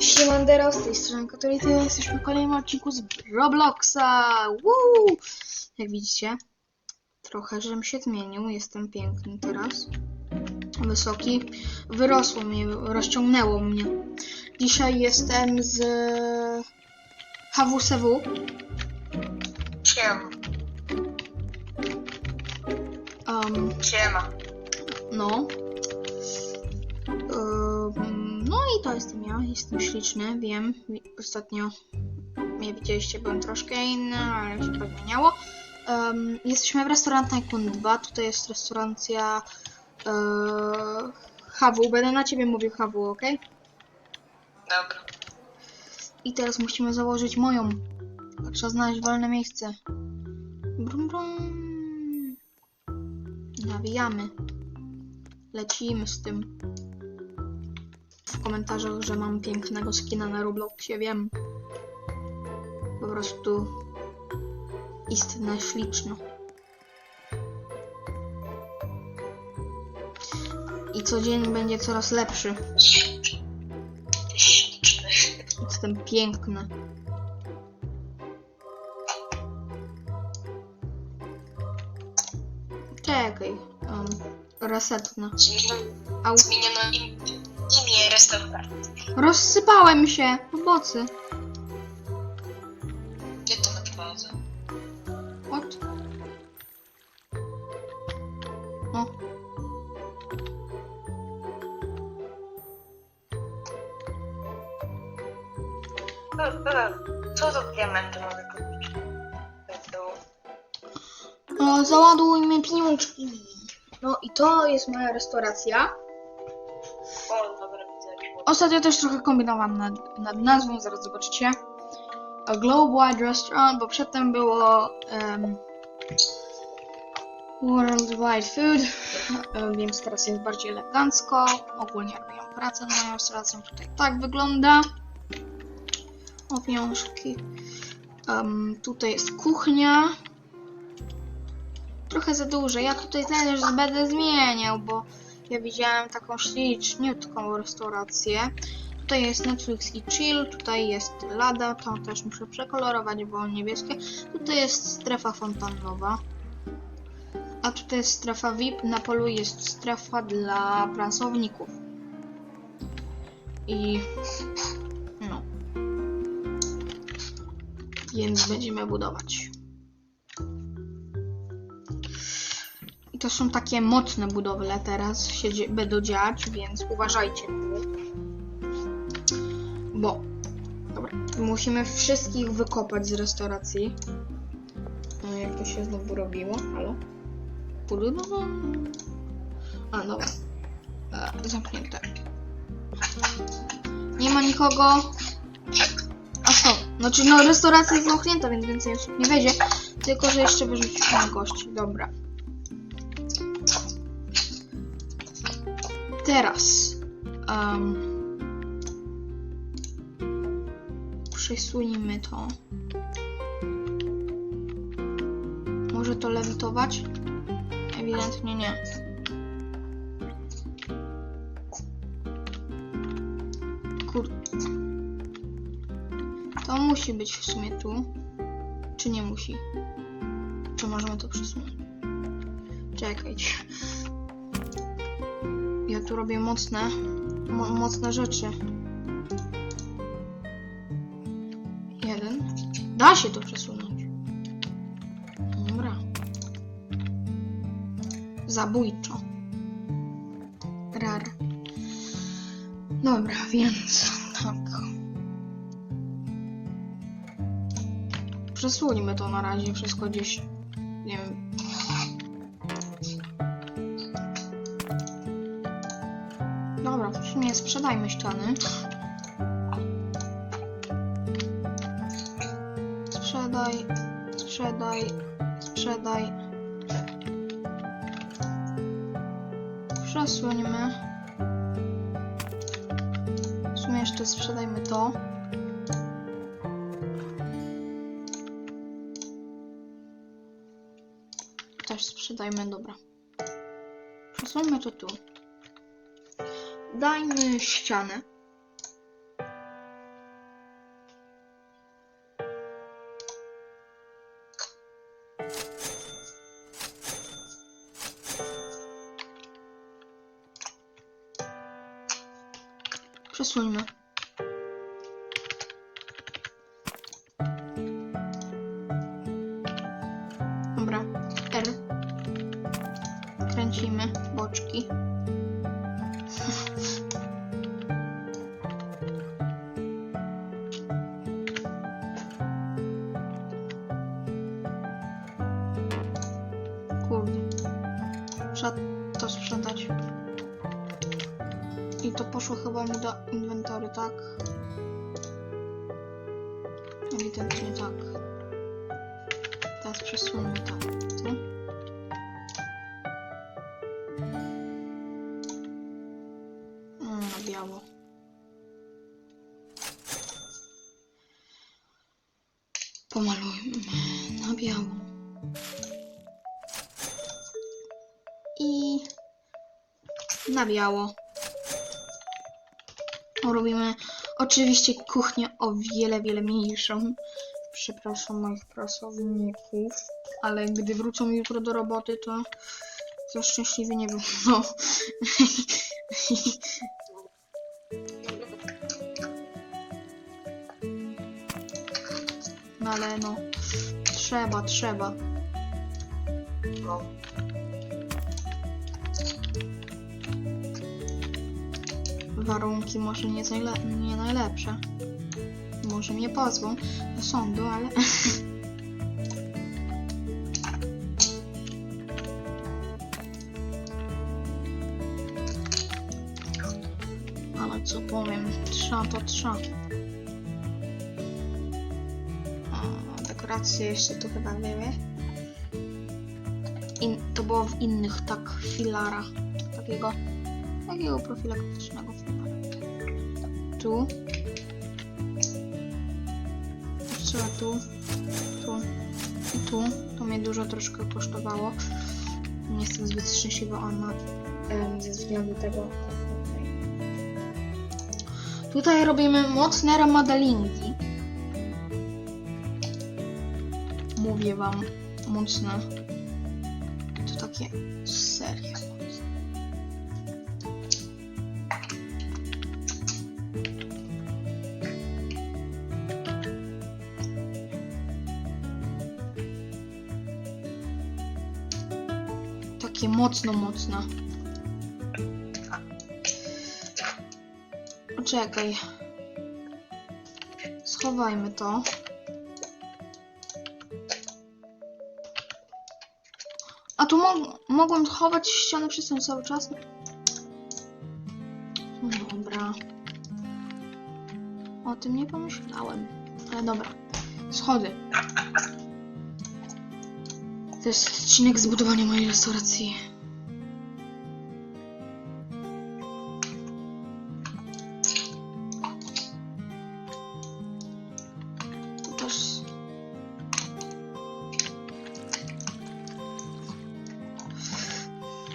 Siemandero, z tej strony Katolity, jesteśmy w kolejnym odcinku z Robloxa, Woo! Jak widzicie, trochę żem się zmienił, jestem piękny teraz, wysoki, wyrosło mnie, rozciągnęło mnie. Dzisiaj jestem z HWSW, Siema. um, Siema. no, i to jestem ja, jestem śliczny, wiem, wi- ostatnio mnie widzieliście, byłem troszkę inny, ale się pozmieniało. Um, jesteśmy w restaurant Tycoon 2, tutaj jest restauracja yy, HW, będę na ciebie mówił HW, ok? Dobra. I teraz musimy założyć moją. Trzeba znaleźć wolne miejsce. Brum, brum. Nawijamy. Lecimy z tym. Komentarzach, że mam pięknego skina na Robloxie, wiem. Po prostu istne śliczno. I co dzień będzie coraz lepszy. Jestem piękny. Czekaj. Um, resetnę. Zmieniono, Au. Imię restauracji. Rozsypałem się w bocy. Gdzie to na drodze? What? O, Co to diamenty mogę kupić? no załaduj mi pieniążki. No i to jest moja restauracja. O, Ostatnio też trochę kombinowałam nad, nad nazwą, zaraz zobaczycie. A Globe Wide Restaurant, bo przedtem było um, Worldwide Food, więc teraz jest bardziej elegancko. Ogólnie robię pracę na moją restauracją, tutaj tak wygląda. O pieniążki. Em, tutaj jest kuchnia. Trochę za duże. Ja tutaj też będę zmieniał, bo ja widziałem taką śliczniutką restaurację. Tutaj jest Netflix i Chill, tutaj jest Lada, to też muszę przekolorować, bo niebieskie. Tutaj jest strefa fontannowa. A tutaj jest strefa VIP, na polu jest strefa dla pracowników. I no. Więc będziemy budować. To są takie mocne budowle teraz się dzie- będą dziać, więc uważajcie. Bo dobra, musimy wszystkich wykopać z restauracji. No jak to się znowu robiło? Halo? A dobra. E, zamknięte. Nie ma nikogo. A co? Znaczy no restauracja jest zamknięta, więc więcej osób nie wejdzie. Tylko, że jeszcze wyrzucimy gości. Dobra. Teraz. Um, to. Może to lewitować? Ewidentnie nie. Kur... To musi być w sumie tu. Czy nie musi? Czy możemy to przesunąć? Czekajcie. Tu robię mocne, mo mocne rzeczy. Jeden. Da się to przesunąć. Dobra. Zabójczo. Rar. Dobra, więc tak. Przesuńmy to na razie wszystko gdzieś. Nie wiem. Sumie sprzedajmy ściany. Sprzedaj, sprzedaj, sprzedaj. Przesuńmy. W sumie jeszcze sprzedajmy to. Też sprzedajmy, dobra. Przesuńmy to tu. Dajmy ścianę. Przesuńmy. I to poszło chyba mu do inwentory, tak? Ewidentnie tak. Teraz przesunę to. Tu. Mm, Na biało. Pomalujmy na biało. I na biało. Robimy oczywiście kuchnię o wiele, wiele mniejszą. Przepraszam moich pracowników, ale gdy wrócą jutro do roboty, to, to szczęśliwie nie będą. No ale no, trzeba, trzeba. No. Warunki może nie, nie najlepsze. Może mnie pozwą do sądu, ale... Ale co powiem, trza to trza. Dekoracje jeszcze tu chyba były. In, to było w innych tak filarach. Takiego, takiego profilaktycznego filara. Tu. Jeszcze tu. Tu. I tu. To mnie dużo troszkę kosztowało. Nie jestem zbyt szczęśliwa ona em, ze względu tego. Tutaj robimy mocne remodelingi. Mówię wam, mocne. To takie serio. Takie mocno, mocne. Poczekaj. Schowajmy to. A tu mo mogłem chować ścianę przez ten cały czas? Dobra. O tym nie pomyślałem. Ale dobra. Schody. To jest odcinek zbudowania mojej restauracji.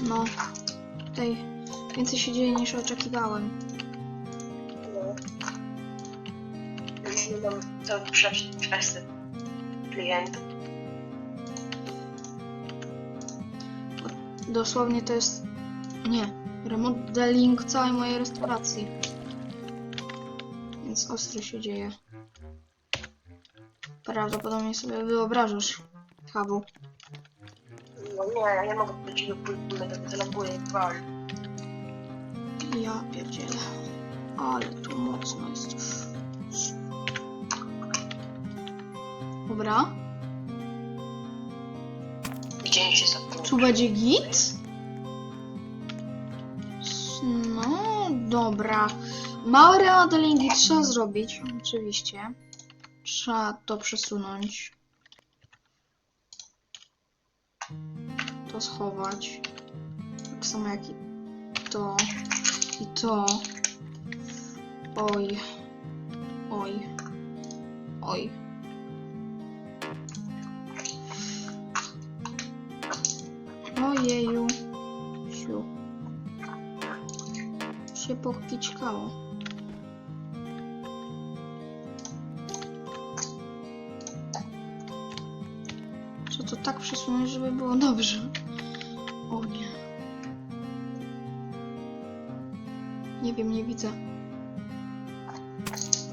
No, tutaj więcej się dzieje niż oczekiwałem. No. Już nie mam to przejść przez klient. Dosłownie to jest. Nie, remodeling całej mojej restauracji. Więc ostro się dzieje. Prawdopodobnie sobie wyobrażasz, Habu. No nie, ja nie mogę do ciebie pójść, bo to wyląduje i wal. Ja pierdzielę. Ale tu mocno jest. Dobra. Dzień się zakończył. Tu będzie git? No, dobra. Małe remodelingi trzeba zrobić, oczywiście. Trzeba to przesunąć. To schować. Tak samo jak i to. I to. Oj. Oj. Oj. Ojeju. Siu. Się pokićkało. Trzeba to tak przesunąć, żeby było dobrze. O nie. Nie wiem, nie widzę.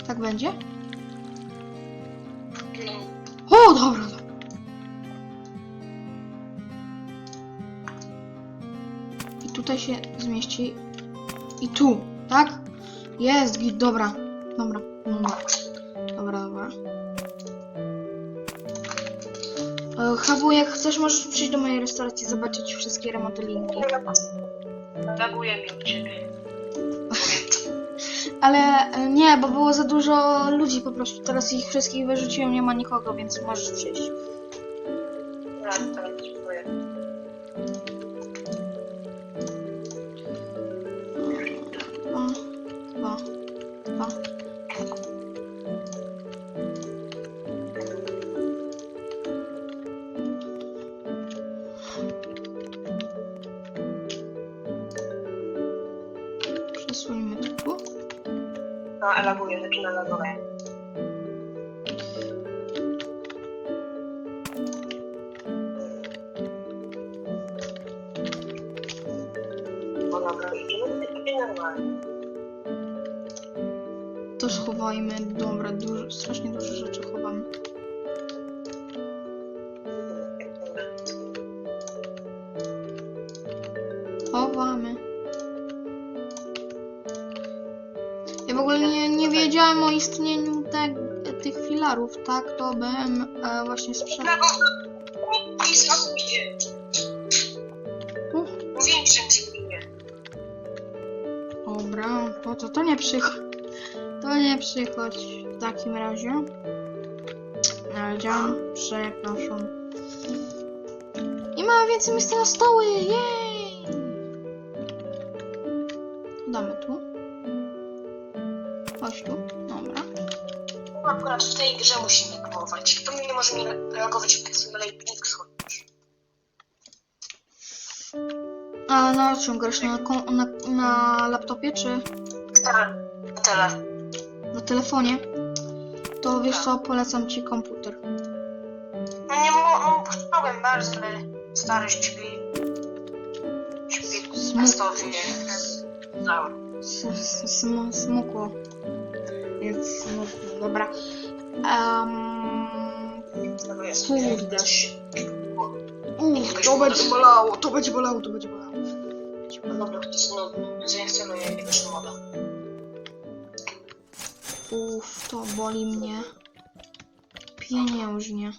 Tak będzie? No. O, dobra, dobra. I tutaj się zmieści. I tu, tak? Jest, git, dobra. Dobra, dobra, dobra. E, Hawu, jak chcesz, możesz przyjść do mojej restauracji, zobaczyć wszystkie remodelingi. Reaguję mi ciebie. Ale e, nie, bo było za dużo ludzi po prostu. Teraz ich wszystkich wyrzuciłem, nie ma nikogo, więc możesz przyjść. No, reaguję, zaczyna reagować. No dobra, idziemy sobie normalnie. To schowajmy. Dobra, dużo, strasznie dużo rzeczy chowamy. Tak? To bym e, właśnie sprzedał. I. Uff. Mówiłem, że. Dobra, to, to, to nie przychodź. To nie przychodź w takim razie. Nadziam, przepraszam. I mamy więcej miejsca na stoły! Jej! Tej grze musimy. To my nie możemy reagować, jak sobie lejpnik schodzisz. A na czym grasz? Na, na, na laptopie czy Tak, na tyle. na telefonie? To wiesz co, polecam ci komputer. No nie mo- no, chciałem bardzo, ale stary śpi. Śpi na stopie. No. Smu- Smukło. Jest smutno, dobra. Um, jest. Uff, to będzie bolało, to będzie bolało, to będzie bolało. No dobra, to jest nudne. Zainstaluję jakiegoś moda. Uff, to boli mnie. Pieniężnie.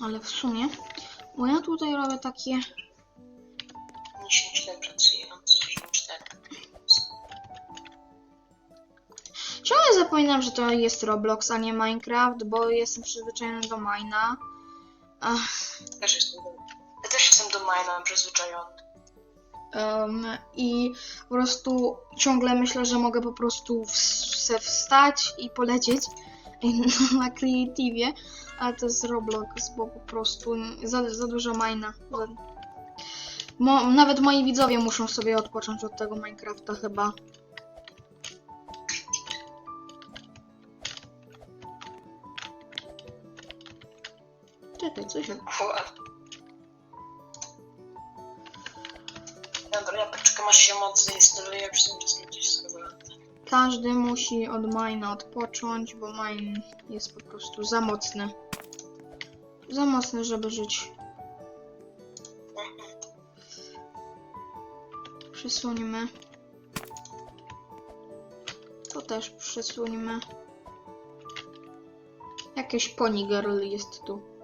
Ale w sumie, bo ja tutaj robię takie... zapominam, że to jest Roblox, a nie Minecraft, bo jestem przyzwyczajony do Mina. Ach, Też jestem do... Ja też jestem do Mina przyzwyczajony. em, I po prostu ciągle myślę, że mogę po prostu se wstać i polecieć na Creative, ale to jest Roblox, bo po prostu za, za dużo Mina. Mo, nawet moi widzowie muszą sobie odpocząć od tego Minecrafta chyba. Czekaj, co się... Dobra, ja poczekam aż się moc zainstaluje, a przy tym czasem gdzieś sobie. Każdy musi od Mina odpocząć, bo Mine jest po prostu za mocny. Za mocny, żeby żyć. Przesunimy. To też przesunimy. Jakieś pony girl jest tu.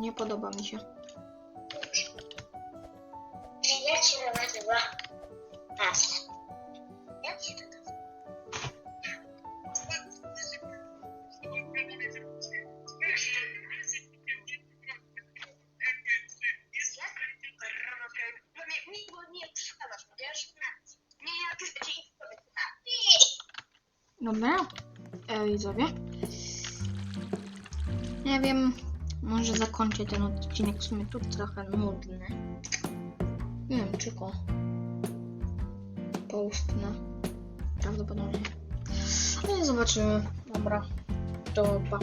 Nie podoba mi się. Jak się nazywa? As. Jak się to nazywa? Nie przeszkadzasz, wiesz? Nie, ja tu Dobra, e. Nie wiem, może zakończę ten odcinek w sumie tu trochę nudny. Nie wiem, czy go poustnę. Prawdopodobnie. Ale zobaczymy. Dobra, to pa.